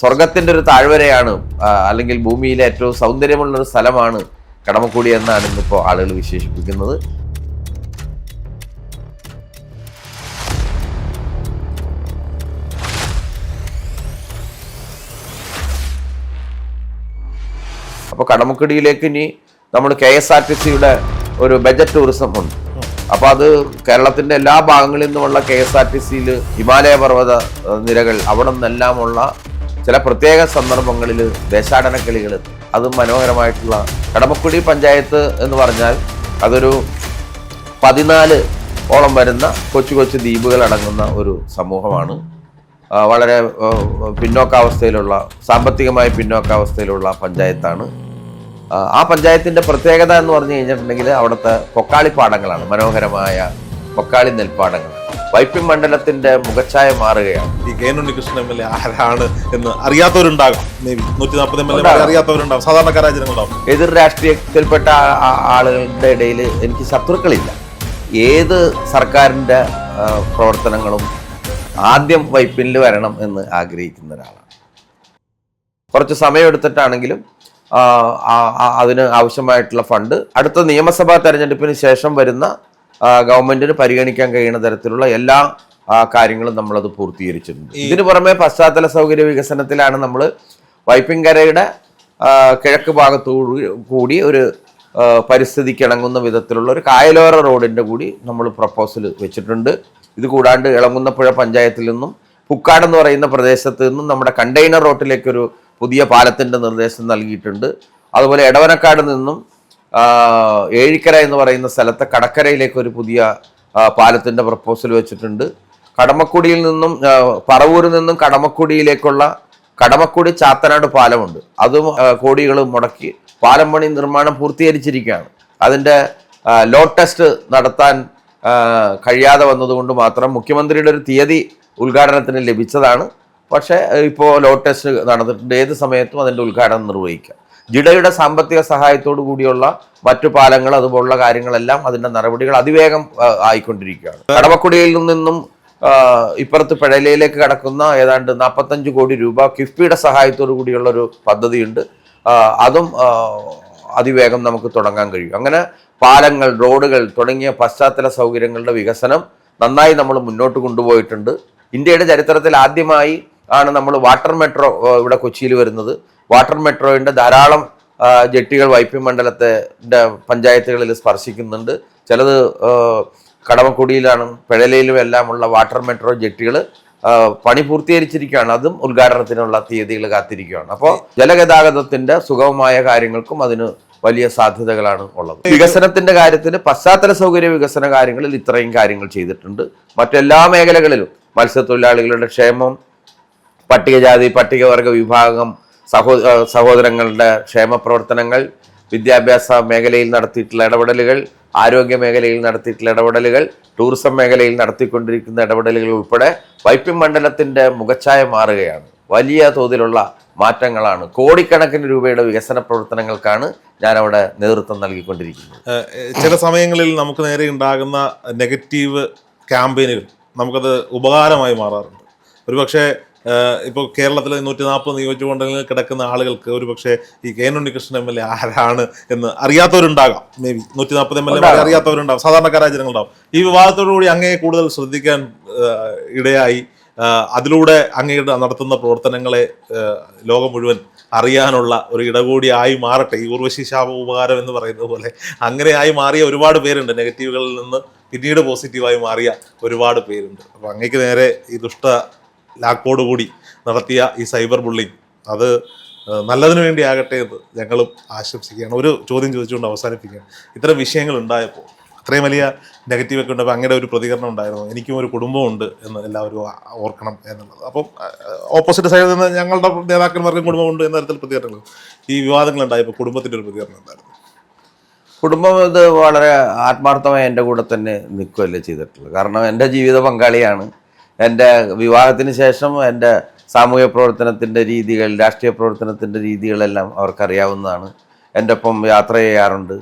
സ്വർഗത്തിന്റെ ഒരു താഴ്വരയാണ് അല്ലെങ്കിൽ ഭൂമിയിലെ ഏറ്റവും സൗന്ദര്യമുള്ള ഒരു സ്ഥലമാണ് കടമക്കൂടി എന്നാണ് ഇന്നിപ്പോൾ ആളുകൾ വിശേഷിപ്പിക്കുന്നത്. അപ്പോൾ കടമക്കുടിയിലേക്ക് ഇനി നമ്മൾ കെ എസ് ആർ ടി സിയുടെ ഒരു ബജറ്റ് ടൂറിസം ഉണ്ട്. അപ്പോൾ അത് കേരളത്തിന്റെ എല്ലാ ഭാഗങ്ങളിൽ നിന്നുമുള്ള കെ എസ് ആർ ടി സിയിൽ ഹിമാലയ പർവത നിരകൾ അവിടെ നിന്നെല്ലാമുള്ള ചില പ്രത്യേക സന്ദർഭങ്ങളിൽ ദേശാടന കിളികൾ അതും മനോഹരമായിട്ടുള്ള കടമക്കുടി പഞ്ചായത്ത് എന്ന് പറഞ്ഞാൽ അതൊരു പതിനാല് ഓളം വരുന്ന കൊച്ചു കൊച്ചു ദ്വീപുകൾ അടങ്ങുന്ന ഒരു സമൂഹമാണ്. വളരെ പിന്നോക്കാവസ്ഥയിലുള്ള സാമ്പത്തികമായി പിന്നോക്കാവസ്ഥയിലുള്ള പഞ്ചായത്താണ്. ആ, പഞ്ചായത്തിന്റെ പ്രത്യേകത എന്ന് പറഞ്ഞു കഴിഞ്ഞിട്ടുണ്ടെങ്കിൽ അവിടുത്തെ കൊക്കാളിപ്പാടങ്ങളാണ് മനോഹരമായ പൊക്കാളി നെൽപ്പാടങ്ങൾ. വൈപ്പിൻ മണ്ഡലത്തിന്റെ മുഖച്ഛായ മാറുകയാണ്. ഈ K N Unnikrishnan M L A ആരാണ് എന്ന് അറിയാത്തവരുണ്ടാകാം. നൂറ്റി നാൽപ്പത് എം എൽ എ അറിയാത്തവരുണ്ടാകും. സാധാരണക്കാരായ ജനങ്ങളുണ്ടാകും. എതിർ രാഷ്ട്രീയത്തിൽപ്പെട്ട ആളുകളുടെ ഇടയിൽ എനിക്ക് ശത്രുക്കളില്ല. ഏത് സർക്കാരിന്റെ പ്രവർത്തനങ്ങളും ആദ്യം വൈപ്പിനിൽ വരണം എന്ന് ആഗ്രഹിക്കുന്ന ഒരാളാണ്. കുറച്ച് സമയമെടുത്തിട്ടാണെങ്കിലും അതിന് ആവശ്യമായിട്ടുള്ള ഫണ്ട്. അടുത്ത നിയമസഭാ തെരഞ്ഞെടുപ്പിന് ശേഷം വരുന്ന ഗവൺമെന്റിന് പരിഗണിക്കാൻ കഴിയുന്ന തരത്തിലുള്ള എല്ലാ കാര്യങ്ങളും നമ്മളത് പൂർത്തീകരിച്ചിട്ടുണ്ട്. ഇതിനു പുറമെ പശ്ചാത്തല സൗകര്യ വികസനത്തിലാണ് നമ്മൾ വൈപ്പിൻകരയുടെ കിഴക്ക് ഭാഗത്തോടു കൂടി ഒരു പരിസ്ഥിതിക്ക് ഇണങ്ങുന്ന വിധത്തിലുള്ള ഒരു കായലോര റോഡിന്റെ കൂടി നമ്മൾ പ്രപ്പോസൽ വെച്ചിട്ടുണ്ട്. ഇത് കൂടാണ്ട് ഇളങ്ങുന്നപ്പുഴ പഞ്ചായത്തിൽ നിന്നും പുക്കാട് എന്ന് പറയുന്ന പ്രദേശത്ത് നിന്നും നമ്മുടെ കണ്ടെയ്നർ റോട്ടിലേക്കൊരു പുതിയ പാലത്തിന്റെ നിർദ്ദേശം നൽകിയിട്ടുണ്ട്. അതുപോലെ എടവനക്കാട് നിന്നും ഏഴിക്കര എന്ന് പറയുന്ന സ്ഥലത്തെ കടക്കരയിലേക്ക് ഒരു പുതിയ പാലത്തിന്റെ പ്രപ്പോസൽ വെച്ചിട്ടുണ്ട്. കടമക്കുടിയിൽ നിന്നും പറവൂരിൽ നിന്നും കടമക്കുടിയിലേക്കുള്ള കടമക്കുടി ചാത്തനാട് പാലമുണ്ട്. അതും കോടികൾ മുടക്കി പാലം പണി നിർമ്മാണം പൂർത്തീകരിച്ചിരിക്കുകയാണ്. അതിന്റെ ലോ ടെസ്റ്റ് നടത്താൻ കഴിയാതെ വന്നതുകൊണ്ട് മാത്രം മുഖ്യമന്ത്രിയുടെ ഒരു തീയതി ഉദ്ഘാടനത്തിന് ലഭിച്ചതാണ്. പക്ഷേ ഇപ്പോൾ ലോ ടെസ്റ്റ് നടന്നിട്ടുണ്ട്. ഏത് സമയത്തും അതിന്റെ ഉദ്ഘാടനം നിർവഹിക്കാം. ജിഡയുടെ സാമ്പത്തിക സഹായത്തോടു കൂടിയുള്ള മറ്റു പാലങ്ങൾ അതുപോലുള്ള കാര്യങ്ങളെല്ലാം അതിന്റെ നടപടികൾ അതിവേഗം ആയിക്കൊണ്ടിരിക്കുകയാണ്. കടവക്കുടിയിൽ നിന്നും ഇപ്പുറത്ത് പിഴലയിലേക്ക് കടക്കുന്ന ഏതാണ്ട് നാൽപ്പത്തഞ്ച് കോടി രൂപ കിഫ്ബിയുടെ സഹായത്തോടു കൂടിയുള്ള ഒരു പദ്ധതിയുണ്ട് അതും അതിവേഗം നമുക്ക് തുടങ്ങാൻ കഴിയും. അങ്ങനെ പാലങ്ങൾ റോഡുകൾ തുടങ്ങിയ പശ്ചാത്തല സൗകര്യങ്ങളുടെ വികസനം നന്നായി നമ്മൾ മുന്നോട്ട് കൊണ്ടുപോയിട്ടുണ്ട്. ഇന്ത്യയുടെ ചരിത്രത്തിൽ ആദ്യമായി ആണ് നമ്മൾ വാട്ടർ മെട്രോ ഇവിടെ കൊച്ചിയിൽ വരുന്നത്. വാട്ടർ മെട്രോയുടെ ധാരാളം ജെട്ടികൾ വൈപ്പി മണ്ഡലത്തെ പഞ്ചായത്തുകളിൽ സ്പർശിക്കുന്നുണ്ട്. ചിലത് കടമക്കുടിയിലാണ് പിഴലയിലും എല്ലാമുള്ള വാട്ടർ മെട്രോ ജെട്ടികൾ പണി പൂർത്തീകരിച്ചിരിക്കുകയാണ്. അതും ഉദ്ഘാടനത്തിനുള്ള തീയതികൾ കാത്തിരിക്കുകയാണ്. അപ്പോൾ ജലഗതാഗതത്തിന്റെ സുഗമമായ കാര്യങ്ങൾക്കും അതിന് വലിയ സാധ്യതകളാണ് ഉള്ളത്. വികസനത്തിന്റെ കാര്യത്തിൽ പശ്ചാത്തല സൗകര്യ വികസന കാര്യങ്ങളിൽ ഇത്രയും കാര്യങ്ങൾ ചെയ്തിട്ടുണ്ട്. മറ്റെല്ലാ മേഖലകളിലും മത്സ്യത്തൊഴിലാളികളുടെ ക്ഷേമം പട്ടികജാതി പട്ടികവർഗ വിഭാഗം സഹോ സഹോദരങ്ങളുടെ ക്ഷേമ പ്രവർത്തനങ്ങൾ വിദ്യാഭ്യാസ മേഖലയിൽ നടത്തിയിട്ടുള്ള ഇടപെടലുകൾ ആരോഗ്യ മേഖലയിൽ നടത്തിയിട്ടുള്ള ഇടപെടലുകൾ ടൂറിസം മേഖലയിൽ നടത്തിക്കൊണ്ടിരിക്കുന്ന ഇടപെടലുകൾ ഉൾപ്പെടെ വൈപ്പിൻ മണ്ഡലത്തിന്റെ മുഖച്ഛായ മാറുകയാണ്. വലിയ തോതിലുള്ള മാറ്റങ്ങളാണ്. കോടിക്കണക്കിന് രൂപയുടെ വികസന പ്രവർത്തനങ്ങൾക്കാണ് ഞാൻ അവിടെ നേതൃത്വം നൽകിക്കൊണ്ടിരിക്കുന്നത്. ചില സമയങ്ങളിൽ നമുക്ക് നേരെ ഉണ്ടാകുന്ന നെഗറ്റീവ് ക്യാമ്പയിനുകൾ നമുക്കത് ഉപകാരമായി മാറാറുണ്ട്. ഒരുപക്ഷെ ഇപ്പോൾ കേരളത്തിലെ നൂറ്റി നാൽപ്പത് നിയോജകമണ്ഡലങ്ങളിൽ കിടക്കുന്ന ആളുകൾക്ക് ഒരുപക്ഷെ ഈ K N Unnikrishnan M L A ആരാണ് എന്ന് അറിയാത്തവരുണ്ടാകാം. മേ ബി നൂറ്റി നാൽപ്പത് എം എൽ എ അറിയാത്തവരുണ്ടാകും. സാധാരണക്കാരായ ജനങ്ങളുണ്ടാവും. ഈ വിവാദത്തോടു കൂടി അങ്ങയെ കൂടുതൽ ശ്രദ്ധിക്കാൻ ഇടയായി. അതിലൂടെ അങ്ങയുടെ നടത്തുന്ന പ്രവർത്തനങ്ങളെ ലോകം മുഴുവൻ അറിയാനുള്ള ഒരു ഇടകൂടിയായി മാറട്ടെ. ഈ ഊർവശി ശാപ ഉപകാരം എന്ന് പറയുന്നത് പോലെ അങ്ങനെയായി മാറിയ ഒരുപാട് പേരുണ്ട്. നെഗറ്റീവുകളിൽ നിന്ന് പിന്നീട് പോസിറ്റീവായി മാറിയ ഒരുപാട് പേരുണ്ട്. അപ്പോൾ അങ്ങേക്ക് നേരെ ഈ ദുഷ്ട ലാക്കോടുകൂടി നടത്തിയ ഈ സൈബർ ബുള്ളിങ് അത് നല്ലതിനു വേണ്ടി ആകട്ടെ എന്ന് ഞങ്ങളും ആശംസിക്കുകയാണ്. ഒരു ചോദ്യം ചോദിച്ചുകൊണ്ട് അവസാനിപ്പിക്കുകയാണ്. ഇത്തരം വിഷയങ്ങൾ ഉണ്ടായപ്പോൾ അത്രയും വലിയ നെഗറ്റീവൊക്കെ ഉണ്ടപ്പോൾ അങ്ങയുടെ ഒരു പ്രതികരണം ഉണ്ടായിരുന്നു. എനിക്കും ഒരു കുടുംബമുണ്ട് എന്ന് എല്ലാവരും ഓർക്കണം എന്നുള്ളത്. അപ്പം ഓപ്പോസിറ്റ് സൈഡിൽ നിന്ന് ഞങ്ങളുടെ നേതാക്കന്മാർക്കും കുടുംബമുണ്ട് എന്ന തരത്തിൽ പ്രതികരണങ്ങൾ. ഈ വിവാദങ്ങൾ ഉണ്ടായപ്പോൾ കുടുംബത്തിന്റെ ഒരു പ്രതികരണം ഉണ്ടായിരുന്നു കുടുംബം ഇത് വളരെ ആത്മാർത്ഥമായി എന്റെ കൂടെ തന്നെ നിൽക്കുകയല്ലേ ചെയ്തിട്ടുള്ളത്. കാരണം എന്റെ ജീവിത പങ്കാളിയാണ്. എന്റെ വിവാഹത്തിന് ശേഷം എന്റെ സാമൂഹ്യ പ്രവർത്തനത്തിന്റെ രീതികൾ രാഷ്ട്രീയ പ്രവർത്തനത്തിന്റെ രീതികളെല്ലാം അവർക്കറിയാവുന്നതാണ്. എന്റെ ഒപ്പം യാത്ര ചെയ്യാറുണ്ട്.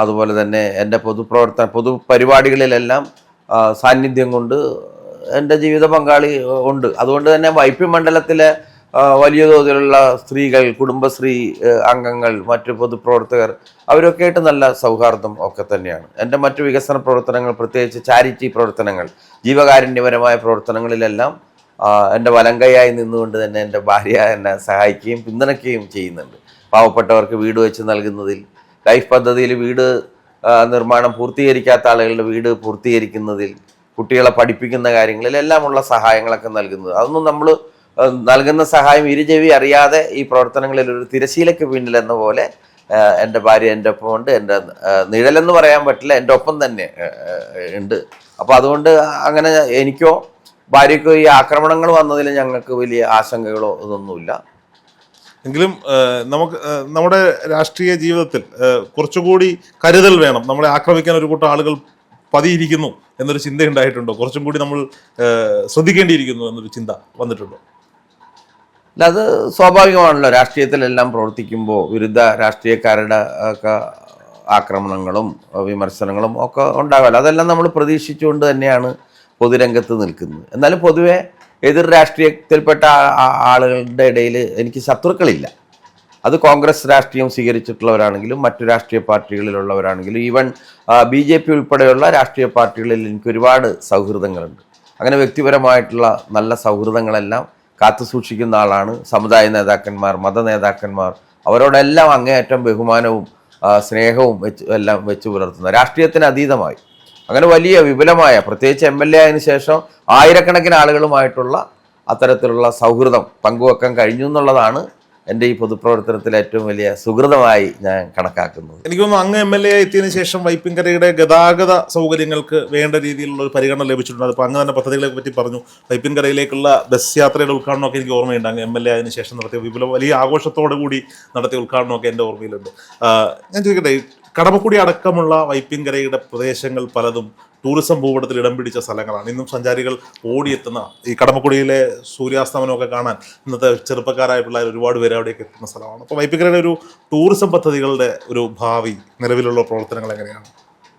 അതുപോലെ തന്നെ എന്റെ പൊതുപ്രവർത്തന പൊതു പരിപാടികളിലെല്ലാം സാന്നിധ്യം കൊണ്ട് എന്റെ ജീവിത പങ്കാളി ഉണ്ട്. അതുകൊണ്ട് തന്നെ വൈപ്പി മണ്ഡലത്തിലെ വലിയ തോതിലുള്ള സ്ത്രീകൾ കുടുംബശ്രീ അംഗങ്ങൾ മറ്റു പൊതുപ്രവർത്തകർ അവരൊക്കെ ആയിട്ട് നല്ല സൗഹാർദ്ദം ഒക്കെ തന്നെയാണ്. എന്റെ മറ്റു വികസന പ്രവർത്തനങ്ങൾ പ്രത്യേകിച്ച് ചാരിറ്റി പ്രവർത്തനങ്ങൾ ജീവകാരുണ്യപരമായ പ്രവർത്തനങ്ങളിലെല്ലാം എന്റെ വലങ്കയായി നിന്നുകൊണ്ട് തന്നെ എന്റെ ഭാര്യ എന്നെ സഹായിക്കുകയും പിന്തുണയ്ക്കുകയും ചെയ്യുന്നുണ്ട്. പാവപ്പെട്ടവർക്ക് വീട് വെച്ച് നൽകുന്നതിൽ ലൈഫ് പദ്ധതിയിൽ വീട് നിർമ്മാണം പൂർത്തീകരിക്കാത്ത ആളുകളുടെ വീട് പൂർത്തീകരിക്കുന്നതിൽ കുട്ടികളെ പഠിപ്പിക്കുന്ന കാര്യങ്ങളിൽ എല്ലാമുള്ള സഹായങ്ങളൊക്കെ നൽകുന്നത്. അതൊന്നും നമ്മൾ നൽകുന്ന സഹായം ഇരുചെവി അറിയാതെ ഈ പ്രവർത്തനങ്ങളിൽ ഒരു തിരശീലയ്ക്ക് പിന്നിൽ എന്ന പോലെ എന്റെ ഭാര്യ എന്റെ ഒപ്പം ഉണ്ട് എന്റെ നിഴലെന്ന് പറയാൻ പറ്റില്ല എന്റെ ഒപ്പം തന്നെ ഉണ്ട്. അപ്പോൾ അതുകൊണ്ട് അങ്ങനെ എനിക്കോ ഭാര്യയ്ക്കോ ഈ ആക്രമണങ്ങൾ വന്നതിൽ ഞങ്ങൾക്ക് വലിയ ആശങ്കകളോ ഇതൊന്നുമില്ല. എങ്കിലും നമുക്ക് നമ്മുടെ രാഷ്ട്രീയ ജീവിതത്തിൽ കുറച്ചുകൂടി കരുതൽ വേണം. നമ്മളെ ആക്രമിക്കാൻ ഒരു കൂട്ടം ആളുകൾ പതിയിരിക്കുന്നു എന്നൊരു ചിന്ത ഉണ്ടായിട്ടുണ്ടോ കുറച്ചും കൂടി നമ്മൾ ശ്രദ്ധിക്കേണ്ടിയിരിക്കുന്നു എന്നൊരു ചിന്ത വന്നിട്ടുണ്ടോ? അല്ല അത് സ്വാഭാവികമാണല്ലോ. രാഷ്ട്രീയത്തിലെല്ലാം പ്രവർത്തിക്കുമ്പോൾ വിരുദ്ധ രാഷ്ട്രീയക്കാരുടെ ഒക്കെ ആക്രമണങ്ങളും വിമർശനങ്ങളും ഒക്കെ ഉണ്ടാകാമല്ലോ അതെല്ലാം നമ്മൾ പ്രതീക്ഷിച്ചുകൊണ്ട് തന്നെയാണ് പൊതുരംഗത്ത് നിൽക്കുന്നത്. എന്നാലും പൊതുവെ എതിർ രാഷ്ട്രീയത്തിൽപ്പെട്ട ആളുകളുടെ ഇടയിൽ എനിക്ക് ശത്രുക്കളില്ല. അത് കോൺഗ്രസ് രാഷ്ട്രീയം സ്വീകരിച്ചിട്ടുള്ളവരാണെങ്കിലും മറ്റു രാഷ്ട്രീയ പാർട്ടികളിലുള്ളവരാണെങ്കിലും ഈവൻ ബി ജെ പി ഉൾപ്പെടെയുള്ള രാഷ്ട്രീയ പാർട്ടികളിൽ എനിക്ക് ഒരുപാട് സൗഹൃദങ്ങളുണ്ട്. അങ്ങനെ വ്യക്തിപരമായിട്ടുള്ള നല്ല സൗഹൃദങ്ങളെല്ലാം കാത്തു സൂക്ഷിക്കുന്ന ആളാണ്. സമുദായ നേതാക്കന്മാർ മത നേതാക്കന്മാർ. അവരോടെല്ലാം അങ്ങേയറ്റം ബഹുമാനവും സ്നേഹവും വെച്ച് എല്ലാം വെച്ച് പുലർത്തുന്ന. രാഷ്ട്രീയത്തിന് അതീതമായി. അങ്ങനെ വലിയ വിപുലമായ പ്രത്യേകിച്ച് എം എൽ എ ആയതിനു ശേഷം ആയിരക്കണക്കിന് ആളുകളുമായിട്ടുള്ള അത്തരത്തിലുള്ള സൗഹൃദം പങ്കുവെക്കാൻ കഴിഞ്ഞു എന്നുള്ളതാണ് എന്റെ ഈ പൊതുപ്രവർത്തനത്തിൽ ഏറ്റവും വലിയ സുഹൃതമായി ഞാൻ കണക്കാക്കുന്നത് എനിക്ക് തോന്നുന്നു അങ്ങ് എം എൽ എ എത്തിയതിനു ശേഷം വൈപ്പിൻകരയുടെ ഗതാഗത സൗകര്യങ്ങൾക്ക് വേണ്ട രീതിയിലുള്ള ഒരു പരിഗണന ലഭിച്ചിട്ടുണ്ട്. അതിപ്പോൾ അങ്ങ് തന്നെ പദ്ധതികളെ പറ്റി പറഞ്ഞു. വൈപ്പിൻകരയിലേക്കുള്ള ബസ് യാത്രയുടെ ഉദ്ഘാടനമൊക്കെ എനിക്ക് ഓർമ്മയുണ്ട്. അങ്ങ് എം എൽ എ അതിന് ശേഷം നടത്തിയ വിപുല വലിയ ആഘോഷത്തോടു കൂടി നടത്തിയ ഉദ്ഘാടനമൊക്കെ എന്റെ ഓർമ്മയിലുണ്ട്. ഞാൻ ചോദിക്കട്ടെ കടമക്കുടി അടക്കമുള്ള വൈപ്പിൻകരയുടെ പ്രദേശങ്ങൾ പലതും ടൂറിസം ഭൂപടത്തിൽ ഇടം പിടിച്ച സ്ഥലങ്ങളാണ്. ഇന്നും സഞ്ചാരികൾ ഓടിയെത്തുന്ന ഈ കടമക്കുടിയിലെ സൂര്യാസ്തമനമൊക്കെ കാണാൻ ഇന്നത്തെ ചെറുപ്പക്കാരായ പിള്ളേർ ഒരുപാട് പേര് അവിടേക്ക് എത്തുന്ന സ്ഥലമാണ്. അപ്പോൾ വൈപ്പിക്കരയുടെ ഒരു ടൂറിസം പദ്ധതികളുടെ ഒരു ഭാവി നിലവിലുള്ള പ്രവർത്തനങ്ങൾ എങ്ങനെയാണ്?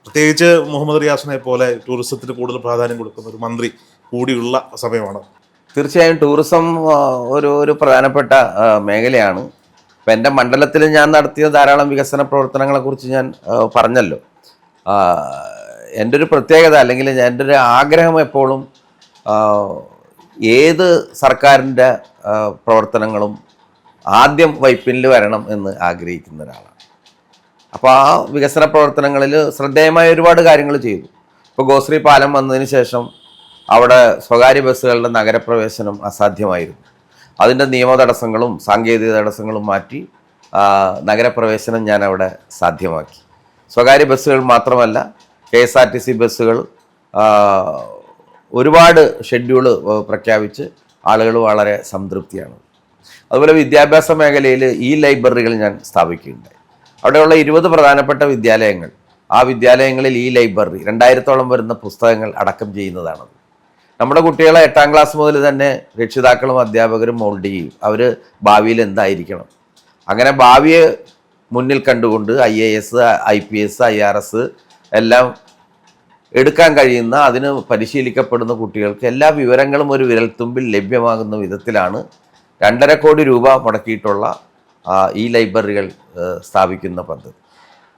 പ്രത്യേകിച്ച് മുഹമ്മദ് റിയാസിനെ പോലെ ടൂറിസത്തിന് കൂടുതൽ പ്രാധാന്യം കൊടുക്കുന്ന ഒരു മന്ത്രി കൂടിയുള്ള സമയമാണ്. തീർച്ചയായും ടൂറിസം ഒരു ഒരു പ്രധാനപ്പെട്ട മേഖലയാണ്. ഇപ്പം എന്റെ മണ്ഡലത്തിൽ ഞാൻ നടത്തിയ ധാരാളം വികസന പ്രവർത്തനങ്ങളെക്കുറിച്ച് ഞാൻ പറഞ്ഞല്ലോ. എന്റെ ഒരു പ്രത്യേകത അല്ലെങ്കിൽ എന്റെ ഒരു ആഗ്രഹം എപ്പോഴും ഏത് സർക്കാരിന്റെ പ്രവർത്തനങ്ങളും ആദ്യം വൈപ്പിനിൽ വരണം എന്ന് ആഗ്രഹിക്കുന്ന ഒരാളാണ്. അപ്പോൾ ആ വികസന പ്രവർത്തനങ്ങളിൽ ശ്രദ്ധേയമായ ഒരുപാട് കാര്യങ്ങൾ ചെയ്തു. ഇപ്പോൾ ഗോശ്രീ പാലം വന്നതിന് ശേഷം അവിടെ സ്വകാര്യ ബസ്സുകളുടെ നഗരപ്രവേശനം അസാധ്യമായിരുന്നു. അതിന്റെ നിയമ തടസ്സങ്ങളും സാങ്കേതിക തടസ്സങ്ങളും മാറ്റി നഗരപ്രവേശനം ഞാൻ അവിടെ സാധ്യമാക്കി. സ്വകാര്യ ബസ്സുകൾ മാത്രമല്ല K S R T C ബസ്സുകൾ ഒരുപാട് ഷെഡ്യൂൾ പ്രഖ്യാപിച്ച് ആളുകൾ വളരെ സംതൃപ്തിയാണ്. അതുപോലെ വിദ്യാഭ്യാസ മേഖലയിൽ ഈ ലൈബ്രറികൾ ഞാൻ സ്ഥാപിക്കുകയുണ്ടായി. അവിടെയുള്ള ഇരുപത് പ്രധാനപ്പെട്ട വിദ്യാലയങ്ങൾ ആ വിദ്യാലയങ്ങളിൽ ഈ ലൈബ്രറി രണ്ടായിരത്തോളം വരുന്ന പുസ്തകങ്ങൾ അടക്കം ചെയ്യുന്നതാണത്. നമ്മുടെ കുട്ടികളെ എട്ടാം ക്ലാസ് മുതൽ തന്നെ രക്ഷിതാക്കളും അധ്യാപകരും മോൾഡ് ചെയ്യും. അവർ ഭാവിയിൽ എന്തായിരിക്കണം? അങ്ങനെ ഭാവിയെ മുന്നിൽ കണ്ടുകൊണ്ട് I A S I P S I R S എല്ലാം എടുക്കാൻ കഴിയുന്ന അതിന് പരിശീലിക്കപ്പെടുന്ന കുട്ടികൾക്ക് എല്ലാ വിവരങ്ങളും ഒരു വിരൽത്തുമ്പിൽ ലഭ്യമാകുന്ന വിധത്തിലാണ് രണ്ടര കോടി രൂപ മുടക്കിയിട്ടുള്ള ഇ ലൈബ്രറികൾ സ്ഥാപിക്കുന്ന പദ്ധതി.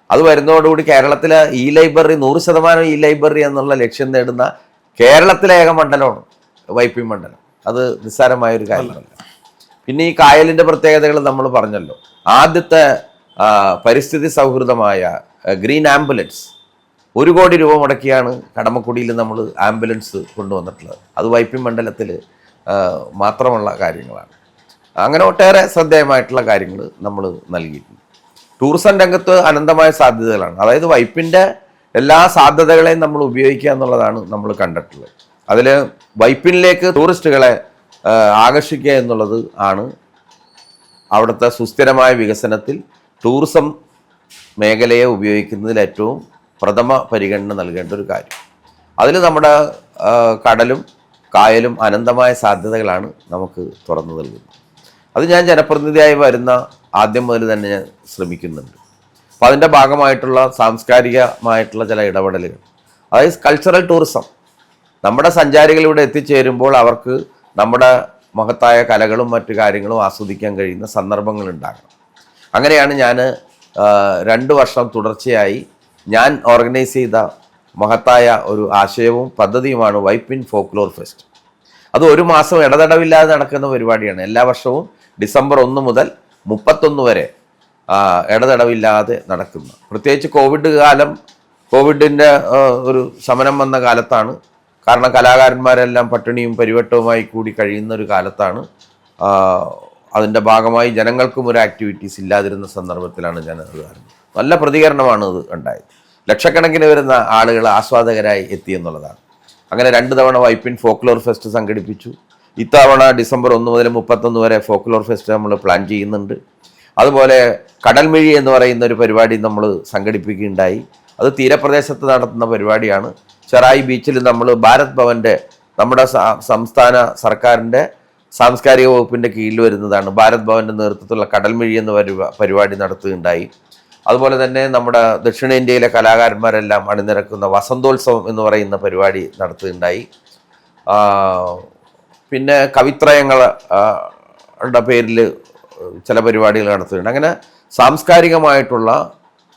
അത് വരുന്നതോടുകൂടി കേരളത്തിലെ ഇ ലൈബ്രറി നൂറ് ശതമാനം ഇ ലൈബ്രറി എന്നുള്ള ലക്ഷ്യം നേടുന്ന കേരളത്തിലെ ഏക മണ്ഡലമാണ് വൈപ്പി മണ്ഡലം. അത് നിസ്സാരമായ ഒരു കാര്യമല്ല. പിന്നെ ഈ കായലിന്റെ പ്രത്യേകതകൾ നമ്മൾ പറഞ്ഞല്ലോ. ആദ്യത്തെ പരിസ്ഥിതി സൗഹൃദമായ ഗ്രീൻ ആംബുലൻസ്. ഒരു കോടി രൂപ മുടക്കിയാണ് കടമക്കുടിയിൽ നമ്മൾ ആംബുലൻസ് കൊണ്ടുവന്നിട്ടുള്ളത്. അത് വൈപ്പിൻ മണ്ഡലത്തിൽ മാത്രമുള്ള കാര്യങ്ങളാണ്. അങ്ങനെ ഒട്ടേറെ ശ്രദ്ധേയമായിട്ടുള്ള കാര്യങ്ങൾ നമ്മൾ നൽകിയിട്ടുണ്ട്. ടൂറിസം രംഗത്ത് അനന്തമായ സാധ്യതകളാണ്. അതായത് വൈപ്പിന്റെ എല്ലാ സാധ്യതകളെയും നമ്മൾ ഉപയോഗിക്കുക എന്നുള്ളതാണ് നമ്മൾ കണ്ടിട്ടുള്ളത്. അതിൽ വൈപ്പിനിലേക്ക് ടൂറിസ്റ്റുകളെ ആകർഷിക്കുക എന്നുള്ളത് ആണ് അവിടുത്തെ സുസ്ഥിരമായ വികസനത്തിൽ ടൂറിസം മേഖലയെ ഉപയോഗിക്കുന്നതിൽ ഏറ്റവും പ്രഥമ പരിഗണന നൽകേണ്ട ഒരു കാര്യം. അതിൽ നമ്മുടെ കടലും കായലും അനന്തമായ സാധ്യതകളാണ് നമുക്ക് തുറന്നു നൽകുന്നത്. അത് ഞാൻ ജനപ്രതിനിധിയായി വരുന്ന ആദ്യം മുതൽ തന്നെ ഞാൻ ശ്രമിക്കുന്നുണ്ട്. അപ്പോൾ അതിന്റെ ഭാഗമായിട്ടുള്ള സാംസ്കാരികമായിട്ടുള്ള ചില ഇടപെടലുകൾ. അതായത് കൾച്ചറൽ ടൂറിസം നമ്മുടെ സഞ്ചാരികൾ ഇവിടെ എത്തിച്ചേരുമ്പോൾ അവർക്ക് നമ്മുടെ മഹത്തായ കലകളും മറ്റു കാര്യങ്ങളും ആസ്വദിക്കാൻ കഴിയുന്ന സന്ദർഭങ്ങൾ ഉണ്ടാകണം. അങ്ങനെയാണ് ഞാൻ രണ്ട് വർഷം തുടർച്ചയായി ഞാൻ ഓർഗനൈസ് ചെയ്ത മഹത്തായ ഒരു ആശയവും പദ്ധതിയുമാണ് വൈപ്പ് ഇൻ ഫോക്ലോർ ഫെസ്റ്റ് അത് ഒരു മാസം ഇടതടവില്ലാതെ നടക്കുന്ന പരിപാടിയാണ്. എല്ലാ വർഷവും ഡിസംബർ ഒന്ന് മുതൽ മുപ്പത്തൊന്ന് വരെ ഇടതടവില്ലാതെ നടക്കുന്ന. പ്രത്യേകിച്ച് കോവിഡ് കാലം കോവിഡിന്റെ ഒരു ശമനം വന്ന കാലത്താണ്. കാരണം കലാകാരന്മാരെല്ലാം പട്ടിണിയും പരിവട്ടവുമായി കൂടി കഴിയുന്ന ഒരു കാലത്താണ് അതിന്റെ ഭാഗമായി ജനങ്ങൾക്കും ഒരു ആക്ടിവിറ്റീസ് ഇല്ലാതിരുന്ന സന്ദർഭത്തിലാണ് ഞാൻ അത് കാണുന്നത്. നല്ല പ്രതികരണമാണ് ഇത് ഉണ്ടായത്. ലക്ഷക്കണക്കിന് വരുന്ന ആളുകൾ ആസ്വാദകരായി എത്തി എന്നുള്ളതാണ്. അങ്ങനെ രണ്ട് തവണ വൈപ്പിൻ ഫോക്ലോർ ഫെസ്റ്റ് സംഘടിപ്പിച്ചു. ഇത്തവണ ഡിസംബർ ഒന്ന് മുതൽ മുപ്പത്തൊന്ന് വരെ ഫോക്ലോർ ഫെസ്റ്റ് നമ്മൾ പ്ലാൻ ചെയ്യുന്നുണ്ട്. അതുപോലെ കടൽമിഴി എന്ന് പറയുന്ന ഒരു പരിപാടി നമ്മൾ സംഘടിപ്പിക്കുകയുണ്ടായി. അത് തീരപ്രദേശത്ത് നടത്തുന്ന പരിപാടിയാണ്. ചെറായി ബീച്ചിൽ നമ്മൾ ഭാരത് ഭവന്റെ നമ്മുടെ സംസ്ഥാന സർക്കാരിന്റെ സാംസ്കാരിക വകുപ്പിന്റെ കീഴിൽ വരുന്നതാണ്. ഭാരത് ഭവന്റെ നേതൃത്വത്തിലുള്ള കടൽമിഴി എന്ന പരിപാ- പരിപാടി നടത്തുകയുണ്ടായി. അതുപോലെ തന്നെ നമ്മുടെ ദക്ഷിണേന്ത്യയിലെ കലാകാരന്മാരെല്ലാം അണിനിരക്കുന്ന വസന്തോത്സവം എന്ന് പറയുന്ന പരിപാടി നടത്തുകയുണ്ടായി. പിന്നെ കവിത്രയങ്ങൾ പേരിൽ ചില പരിപാടികൾ നടത്തുന്നുണ്ട് അങ്ങനെ സാംസ്കാരികമായിട്ടുള്ള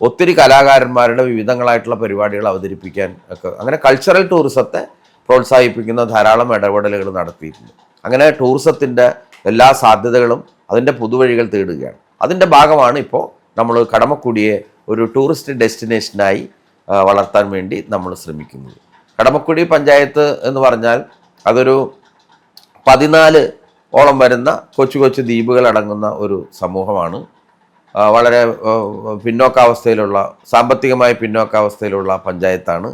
ഒത്തിരി കലാകാരന്മാരുടെ വിവിധങ്ങളായിട്ടുള്ള പരിപാടികൾ അവതരിപ്പിക്കാൻ ഒക്കെ അങ്ങനെ കൾച്ചറൽ ടൂറിസത്തെ പ്രോത്സാഹിപ്പിക്കുന്ന ധാരാളം ഇടപെടലുകൾ നടത്തിയിട്ടുണ്ട്. അങ്ങനെ ടൂറിസത്തിന്റെ എല്ലാ സാധ്യതകളും അതിന്റെ പുതുവഴികൾ തേടുകയാണ്. അതിന്റെ ഭാഗമാണ് ഇപ്പോൾ നമ്മൾ കടമക്കുടിയെ ഒരു ടൂറിസ്റ്റ് ഡെസ്റ്റിനേഷനായി വളർത്താൻ വേണ്ടി നമ്മൾ ശ്രമിക്കുന്നത് കടമക്കുടി പഞ്ചായത്ത് എന്ന് പറഞ്ഞാൽ അതൊരു പതിനാല് ഓളം വരുന്ന കൊച്ചു കൊച്ചു ദ്വീപുകൾ അടങ്ങുന്ന ഒരു സമൂഹമാണ്. വളരെ പിന്നോക്കാവസ്ഥയിലുള്ള സാമ്പത്തികമായി പിന്നോക്കാവസ്ഥയിലുള്ള പഞ്ചായത്താണ്.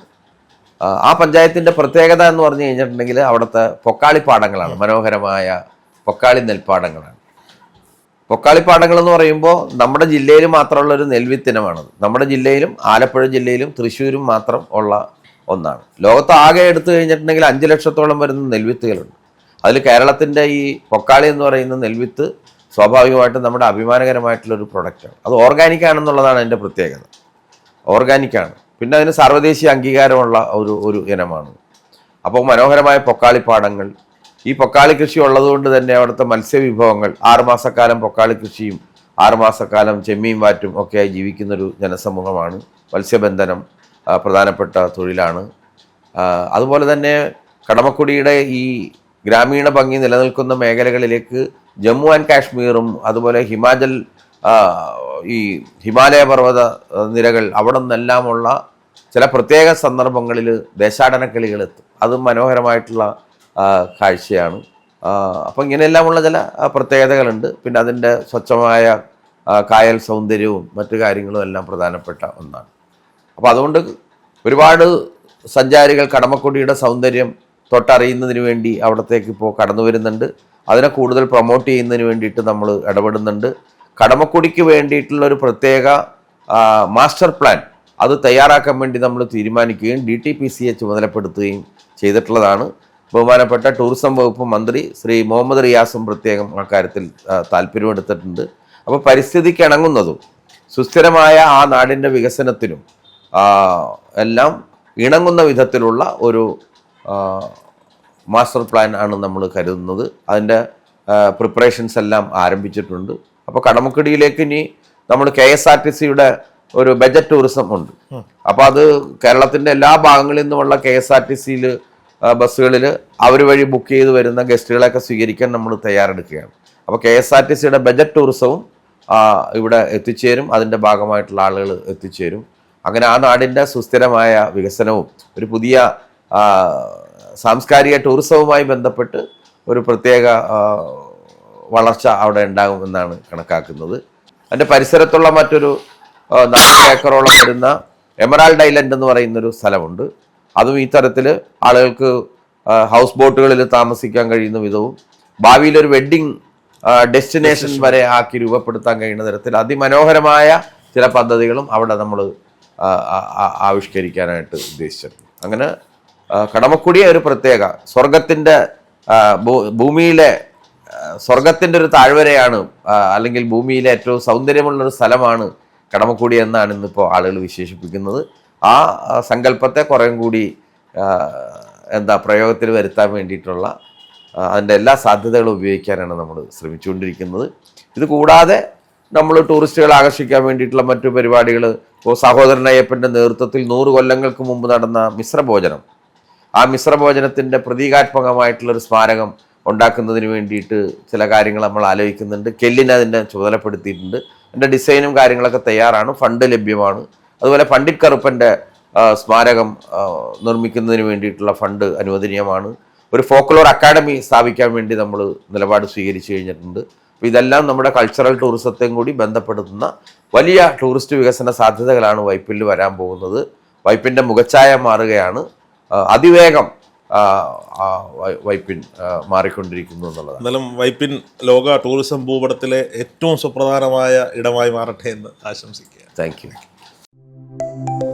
ആ പഞ്ചായത്തിന്റെ പ്രത്യേകത എന്ന് പറഞ്ഞു കഴിഞ്ഞിട്ടുണ്ടെങ്കിൽ അവിടുത്തെ പൊക്കാളിപ്പാടങ്ങളാണ് മനോഹരമായ പൊക്കാളി നെൽപ്പാടങ്ങളാണ്. പൊക്കാളിപ്പാടങ്ങൾ എന്ന് പറയുമ്പോൾ നമ്മുടെ ജില്ലയിൽ മാത്രമുള്ള ഒരു നെൽവിത്തിനമാണത്. നമ്മുടെ ജില്ലയിലും ആലപ്പുഴ ജില്ലയിലും തൃശ്ശൂരും മാത്രം ഉള്ള ഒന്നാണ്. ലോകത്ത് ആകെ എടുത്തു കഴിഞ്ഞിട്ടുണ്ടെങ്കിൽ അഞ്ച് ലക്ഷത്തോളം വരുന്ന നെൽവിത്തുകളുണ്ട്. അതിൽ കേരളത്തിന്റെ ഈ പൊക്കാളി എന്ന് പറയുന്ന നെൽവിത്ത് സ്വാഭാവികമായിട്ടും നമ്മുടെ അഭിമാനകരമായിട്ടുള്ള ഒരു പ്രൊഡക്റ്റാണ്. അത് ഓർഗാനിക് ആണെന്നുള്ളതാണ് അതിന്റെ പ്രത്യേകത. ഓർഗാനിക്കാണ് പിന്നെ അതിന് സർവദേശീയ അംഗീകാരമുള്ള ഒരു ഒരു ഇനമാണ്. അപ്പോൾ മനോഹരമായ പൊക്കാളിപ്പാടങ്ങൾ ഈ പൊക്കാളി കൃഷി ഉള്ളതുകൊണ്ട് തന്നെ അവിടുത്തെ മത്സ്യവിഭവങ്ങൾ ആറുമാസക്കാലം പൊക്കാളി കൃഷിയും ആറുമാസക്കാലം ചെമ്മീൻ വാറ്റും ഒക്കെയായി ജീവിക്കുന്നൊരു ജനസമൂഹമാണ്. മത്സ്യബന്ധനം പ്രധാനപ്പെട്ട തൊഴിലാണ്. അതുപോലെ തന്നെ കടമക്കുടിയുടെ ഈ ഗ്രാമീണ ഭംഗി നിലനിൽക്കുന്ന മേഖലകളിലേക്ക് ജമ്മു ആൻഡ് കാശ്മീറും അതുപോലെ ഹിമാചൽ ഈ ഹിമാലയ പർവത നിരകൾ അവിടെ നിന്നെല്ലാമുള്ള ചില പ്രത്യേക സന്ദർഭങ്ങളിൽ ദേശാടന കിളികൾ എത്തും അതും മനോഹരമായിട്ടുള്ള കാഴ്ചയാണ്. അപ്പം ഇങ്ങനെയെല്ലാമുള്ള ചില പ്രത്യേകതകളുണ്ട്. പിന്നെ അതിന്റെ സ്വച്ഛമായ കായൽ സൗന്ദര്യവും മറ്റു കാര്യങ്ങളും എല്ലാം പ്രധാനപ്പെട്ട ഒന്നാണ്. അപ്പോൾ അതുകൊണ്ട് ഒരുപാട് സഞ്ചാരികൾ കടമക്കുടിയുടെ സൗന്ദര്യം തൊട്ടറിയുന്നതിന് വേണ്ടി അവിടത്തേക്ക് ഇപ്പോൾ കടന്നു വരുന്നുണ്ട്. അതിനെ കൂടുതൽ പ്രൊമോട്ട് ചെയ്യുന്നതിന് വേണ്ടിയിട്ട് നമ്മൾ ഇടപെടുന്നുണ്ട്. കടമക്കുടിക്ക് വേണ്ടിയിട്ടുള്ള ഒരു പ്രത്യേക മാസ്റ്റർ പ്ലാൻ അത് തയ്യാറാക്കാൻ വേണ്ടി നമ്മൾ തീരുമാനിക്കുകയും ഡി ടി പി സിയെ ചുമതലപ്പെടുത്തുകയും ചെയ്തിട്ടുള്ളതാണ്. ബഹുമാനപ്പെട്ട ടൂറിസം വകുപ്പ് മന്ത്രി ശ്രീ മുഹമ്മദ് റിയാസും പ്രത്യേകം അക്കാര്യത്തിൽ താല്പര്യമെടുത്തിട്ടുണ്ട്. അപ്പോൾ പരിസ്ഥിതിക്ക് ഇണങ്ങുന്നതും സുസ്ഥിരമായ ആ നാടിന്റെ വികസനത്തിനും എല്ലാം ഇണങ്ങുന്ന വിധത്തിലുള്ള ഒരു മാസ്റ്റർ പ്ലാൻ ആണ് നമ്മൾ കരുതുന്നത്. അതിന്റെ പ്രിപ്പറേഷൻസ് എല്ലാം ആരംഭിച്ചിട്ടുണ്ട്. അപ്പോൾ കടമക്കുടിയിലേക്ക് ഇനി നമ്മൾ കെ എസ് ആർ ടി സിയുടെ ഒരു ബജറ്റ് ടൂറിസം ഉണ്ട്. അപ്പോൾ അത് കേരളത്തിന്റെ എല്ലാ ഭാഗങ്ങളിൽ നിന്നുമുള്ള കെ എസ് ആർ ടി സിയിൽ ബസ്സുകളിൽ അവർ വഴി ബുക്ക് ചെയ്ത് വരുന്ന ഗസ്റ്റുകളെയൊക്കെ സ്വീകരിക്കാൻ നമ്മൾ തയ്യാറെടുക്കുകയാണ്. അപ്പോൾ കെ എസ് ആർ ടി സിയുടെ ബജറ്റ് ടൂറിസവും ഇവിടെ എത്തിച്ചേരും. അതിന്റെ ഭാഗമായിട്ടുള്ള ആളുകൾ എത്തിച്ചേരും. അങ്ങനെ ആ നാടിന്റെ സുസ്ഥിരമായ വികസനവും ഒരു പുതിയ സാംസ്കാരിക ടൂറിസവുമായി ബന്ധപ്പെട്ട് ഒരു പ്രത്യേക വളർച്ച അവിടെ ഉണ്ടാകും എന്നാണ് കണക്കാക്കുന്നത്. അതിന്റെ പരിസരത്തുള്ള മറ്റൊരു നാല് ഏക്കറോളം വരുന്ന എമറാൾഡ് ഐലൻഡ് എന്ന് പറയുന്നൊരു സ്ഥലമുണ്ട്. അതും ഈ തരത്തിൽ ആളുകൾക്ക് ഹൗസ് ബോട്ടുകളിൽ താമസിക്കാൻ കഴിയുന്ന വിധവും ഭാവിയിൽ ഒരു വെഡിങ് ഡെസ്റ്റിനേഷൻ വരെ ആക്കി രൂപപ്പെടുത്താൻ കഴിയുന്ന തരത്തിൽ അതിമനോഹരമായ ചില പദ്ധതികളും അവിടെ നമ്മൾ ആവിഷ്കരിക്കാനായിട്ട് ഉദ്ദേശിച്ചിട്ടുണ്ട്. അങ്ങനെ കടമക്കുടിയെ ഒരു പ്രത്യേക സ്വർഗത്തിന്റെ ഭൂമിയിലെ സ്വർഗത്തിന്റെ ഒരു താഴ്വരയാണ് അല്ലെങ്കിൽ ഭൂമിയിലെ ഏറ്റവും സൗന്ദര്യമുള്ള ഒരു സ്ഥലമാണ് കടമക്കുടി എന്നാണ് ഇന്നിപ്പോൾ ആളുകൾ വിശേഷിപ്പിക്കുന്നത്. ആ സങ്കല്പത്തെ കുറേം കൂടി എന്താ പ്രയോഗത്തിൽ വരുത്താൻ വേണ്ടിയിട്ടുള്ള അതിന്റെ എല്ലാ സാധ്യതകളും ഉപയോഗിക്കാനാണ് നമ്മൾ ശ്രമിച്ചുകൊണ്ടിരിക്കുന്നത്. ഇത് കൂടാതെ നമ്മൾ ടൂറിസ്റ്റുകളെ ആകർഷിക്കാൻ വേണ്ടിയിട്ടുള്ള മറ്റു പരിപാടികൾ ഇപ്പോൾ സഹോദരൻ അയ്യപ്പന്റെ നേതൃത്വത്തിൽ നൂറ് കൊല്ലങ്ങൾക്ക് മുമ്പ് നടന്ന മിശ്രഭോജനം. ആ മിശ്രഭോജനത്തിന്റെ പ്രതീകാത്മകമായിട്ടുള്ളൊരു സ്മാരകം ഉണ്ടാക്കുന്നതിന് വേണ്ടിയിട്ട് ചില കാര്യങ്ങൾ നമ്മൾ ആലോചിക്കുന്നുണ്ട്. കെല്ലിനെ അതിന്റെ ചുമതലപ്പെടുത്തിയിട്ടുണ്ട്. അതിന്റെ ഡിസൈനും കാര്യങ്ങളൊക്കെ തയ്യാറാണ്. ഫണ്ട് ലഭ്യമാണ്. അതുപോലെ പണ്ഡിറ്റ് കറുപ്പന്റെ സ്മാരകം നിർമ്മിക്കുന്നതിന് വേണ്ടിയിട്ടുള്ള ഫണ്ട് അനുവദനീയമാണ്. ഒരു ഫോക്ലോർ അക്കാഡമി സ്ഥാപിക്കാൻ വേണ്ടി നമ്മൾ നിലപാട് സ്വീകരിച്ചു കഴിഞ്ഞിട്ടുണ്ട്. അപ്പോൾ ഇതെല്ലാം നമ്മുടെ കൾച്ചറൽ ടൂറിസത്തെയും കൂടി ബന്ധപ്പെടുത്തുന്ന വലിയ ടൂറിസ്റ്റ് വികസന സാധ്യതകളാണ് വൈപ്പിൽ വരാൻ പോകുന്നത്. വൈപ്പിന്റെ മുഖച്ഛായ മാറുകയാണ്. അതിവേഗം വൈപ്പിൻ മാറിക്കൊണ്ടിരിക്കുന്നു എന്നുള്ളത് എന്നാലും വൈപ്പിൻ ലോക ടൂറിസം ഭൂപടത്തിലെ ഏറ്റവും സുപ്രധാനമായ ഇടമായി മാറട്ടെ എന്ന് ആശംസിക്കുക താങ്ക് Thank you.